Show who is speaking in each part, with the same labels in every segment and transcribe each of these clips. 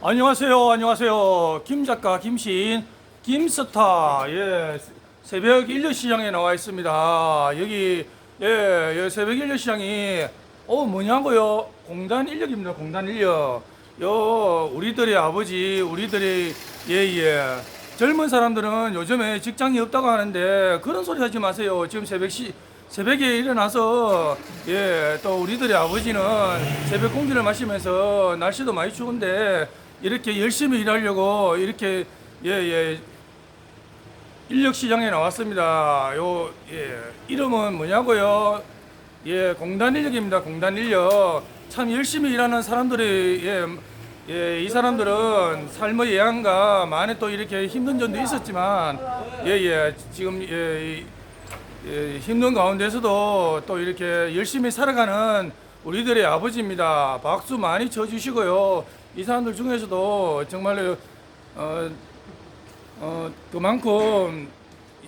Speaker 1: 안녕하세요, 안녕하세요. 김 작가, 김시인, 김스타. 예, 새벽 인력 시장에 나와 있습니다. 여기 예, 예 새벽 인력 시장이 어 뭐냐고요? 공단 인력입니다. 공단 인력. 요 우리들의 아버지, 우리들의 예예. 젊은 사람들은 요즘에 직장이 없다고 하는데 그런 소리 하지 마세요. 지금 새벽 시 새벽에 일어나서 예 또 우리들의 아버지는 새벽 공기를 마시면서 날씨도 많이 추운데 이렇게 열심히 일하려고 이렇게 예 예 인력 시장에 나왔습니다. 요 예, 이름은 뭐냐고요? 예 공단 인력입니다. 공단 인력 참 열심히 일하는 사람들이 예. 예, 이 사람들은 삶의 예안과 많이 또 이렇게 힘든 점도 있었지만, 예, 예, 지금, 예, 이- 예, 힘든 가운데서도 또 이렇게 열심히 살아가는 우리들의 아버지입니다. 박수 많이 쳐주시고요. 이 사람들 중에서도 정말로 어, 어, 그만큼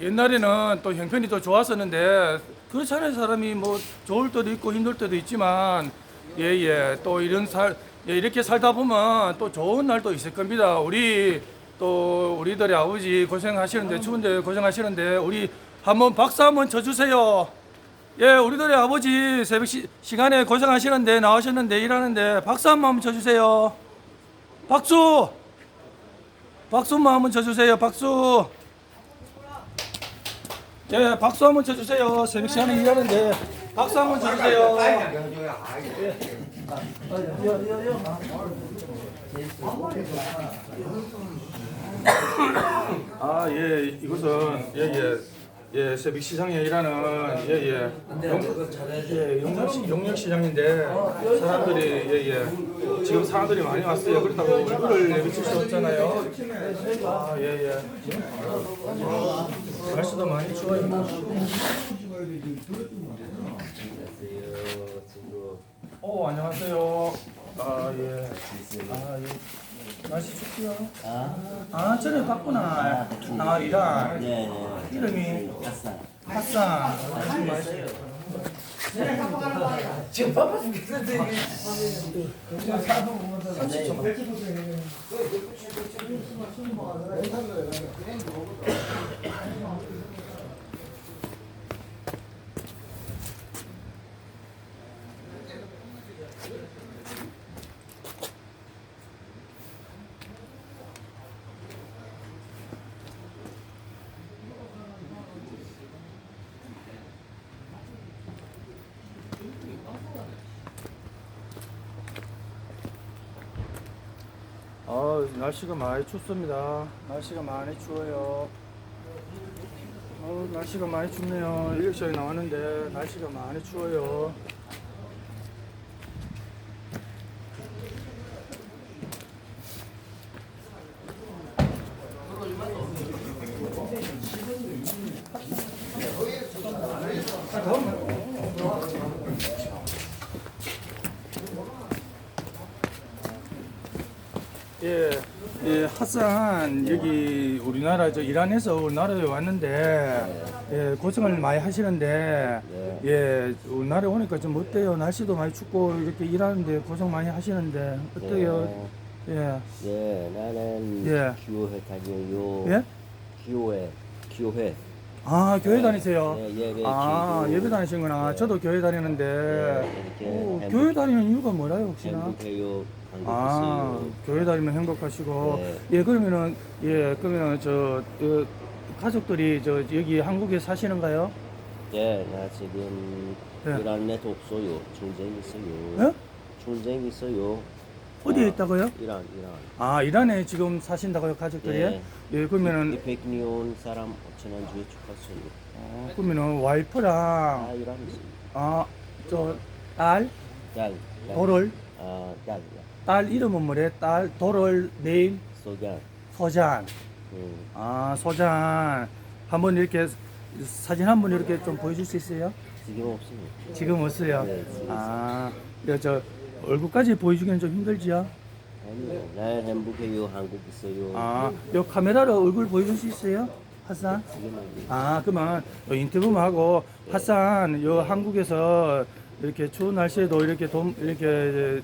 Speaker 1: 옛날에는 또 형편이 더 좋았었는데 그렇잖아요. 사람이 뭐 좋을 때도 있고 힘들 때도 있지만 예예 또 이런 살 예, 이렇게 살다 보면 또 좋은 날도 있을 겁니다. 우리 또 우리들의 아버지 고생하시는데 추운데 고생하시는데 우리 한번 박수 한번 쳐주세요. 예, 우리들의 아버지 새벽 시, 시간에 고생하시는데 나오셨는데 일하는데 박수 한번 쳐주세요. 박수! 박수만 한번 쳐주세요. 박수! 예, 박수 한번 쳐주세요. 새벽 시간에 일하는데 박수 한번 쳐주세요. 아, 예, 이것은 예, 예. 예, 새벽 시장에 일하는 예, 예. 용, 예, 시- 용역 시장인데 사람들이 예, 예. 지금 사람들이 많이 왔어요. 그렇다고 얼굴을 내비칠 수 없잖아요. 아, 예, 예. 날씨도 많이 추워요. 오, 안녕하세요. 아, 예. 아, 예. 날씨 춥지요? 아, 전에 봤구나. 아, 이란.
Speaker 2: 네, 네.
Speaker 1: 이름이
Speaker 2: 아싸.
Speaker 1: 핫산.
Speaker 3: 지금 바빠 죽겠는데
Speaker 1: 아, 날씨가 많이 춥습니다. 날씨가 많이 추워요. 어, 날씨가 많이 춥네요. 일렉션이 나왔는데 날씨가 많이 추워요. 예, 예, 핫산 여기 우리나라 저 이란에서 우리나라에 왔는데 예, 고생을 많이 하시는데 예, 우리나라에 오니까 좀 어때요? 날씨도 많이 춥고 이렇게 일하는데 고생 많이 하시는데 어때요? 예,
Speaker 2: 네, 나는
Speaker 1: 예.
Speaker 2: 교회 다녀요.
Speaker 1: 예?
Speaker 2: 교회, 교회.
Speaker 1: 아 교회 다니세요?
Speaker 2: 네, 예배
Speaker 1: 아
Speaker 2: 드리고.
Speaker 1: 예배 다니시구나.
Speaker 2: 네.
Speaker 1: 저도 교회 다니는데
Speaker 2: 네,
Speaker 1: 오,
Speaker 2: 행복-
Speaker 1: 교회 다니는 이유가 뭐라요 혹시나?
Speaker 2: 행복해요.
Speaker 1: 아,
Speaker 2: 행복하세요.
Speaker 1: 교회 다니면 행복하시고
Speaker 2: 네.
Speaker 1: 예 그러면은 예 그러면 저 어, 가족들이 저 여기 한국에 사시는가요?
Speaker 2: 네, 나 지금
Speaker 1: 네.
Speaker 2: 이란에도 없어요. 전쟁 있어요.
Speaker 1: 예?
Speaker 2: 전쟁 있어요.
Speaker 1: 어디에
Speaker 2: 아,
Speaker 1: 있다고요?
Speaker 2: 이란, 이란.
Speaker 1: 아 이란에 지금 사신다고요 가족들이?
Speaker 2: 네.
Speaker 1: 예 그러면은
Speaker 2: 200년 사람 지난주에 죽었어요.
Speaker 1: 어, 그러면은 와이프랑
Speaker 2: 아, 이란.
Speaker 1: 아저딸
Speaker 2: 딸, 딸.
Speaker 1: 도를
Speaker 2: 아, 딸,
Speaker 1: 딸 이름은 뭐래? 딸 도를 네임
Speaker 2: 소장.
Speaker 1: 소잔
Speaker 2: 음.
Speaker 1: 아 소잔 한번 이렇게 사진 한 번 이렇게 좀 보여줄 수 있어요?
Speaker 2: 지금 없어요.
Speaker 1: 지금 없어요.
Speaker 2: 네, 지금
Speaker 1: 아, 저 얼굴까지 보여주기는 좀 힘들지요?
Speaker 2: 아니요, 나 행복해요. 한국 있어요.
Speaker 1: 아, 요 카메라로 얼굴 보여줄 수 있어요? 핫산?
Speaker 2: 돼요.
Speaker 1: 아, 요 인터뷰만 하고 핫산 요 한국에서 이렇게 추운 날씨에도 이렇게 돈 이렇게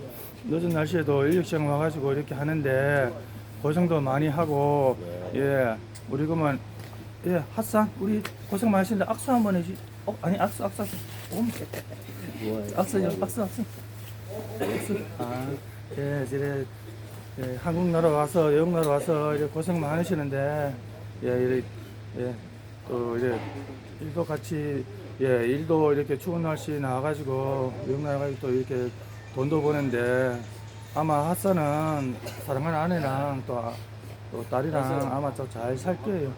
Speaker 1: 늦은 날씨에도 인력 시장 와가지고 이렇게 하는데 고생도 많이 하고 예 우리 그만 예 핫산 우리 고생 많으신데 악수 한번 해주 어 아니 악수 악수 악수 옴
Speaker 2: 뭐야?
Speaker 1: 악수요 악수 악수 악수 아 예 이제 예, 한국 나라 와서 외국 나라 와서 이제 고생 많으시는데 예 이래 예 또 이래 일도 같이 예 일도 이렇게 추운 날씨 나와가지고 외국 나라 가서 또 이렇게 돈도 버는데 아마 핫산은 사랑하는 아내랑 또, 아- 또 딸이랑 아마 또 잘 살 거예요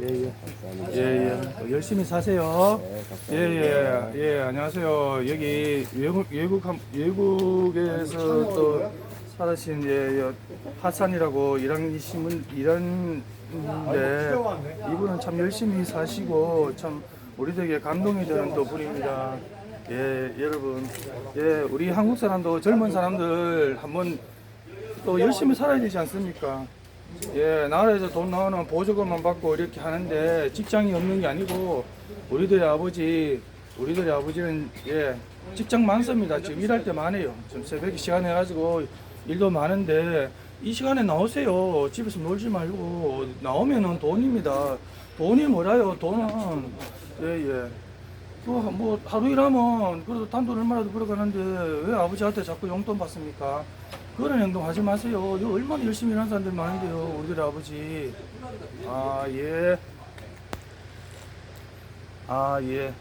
Speaker 1: 예예
Speaker 2: 감사합니다.
Speaker 1: 예예 열심히 사세요.
Speaker 2: 네, 감사합니다.
Speaker 1: 예예 예, 안녕하세요. 여기 외국 외국 한- 외국에서 또 살으신 예, 여- 하산이라고 일하신 분 일하는데 이분은 참 열심히 사시고 참 우리들에게 감동이 되는 또 분입니다. 예 여러분 예 우리 한국 사람도 젊은 사람들 한번 또 열심히 살아야 되지 않습니까? 예, 나라에서 돈 나오는 보조금만 받고 이렇게 하는데 직장이 없는 게 아니고 우리들의 아버지, 우리들의 아버지는 예, 직장 많습니다. 지금 일할 때 많아요. 지금 새벽에 시간 해가지고 일도 많은데 이 시간에 나오세요. 집에서 놀지 말고 나오면은 돈입니다. 돈이 뭐라요? 돈은 예 예. 뭐, 뭐 하루 일하면 그래도 단돈 얼마라도 벌어가는데 왜 아버지한테 자꾸 용돈 받습니까? 그런 행동 하지 마세요. 이거 얼마나 열심히 일하는 사람들 많은데요. 우리들 아버지. 아 예. 아 예.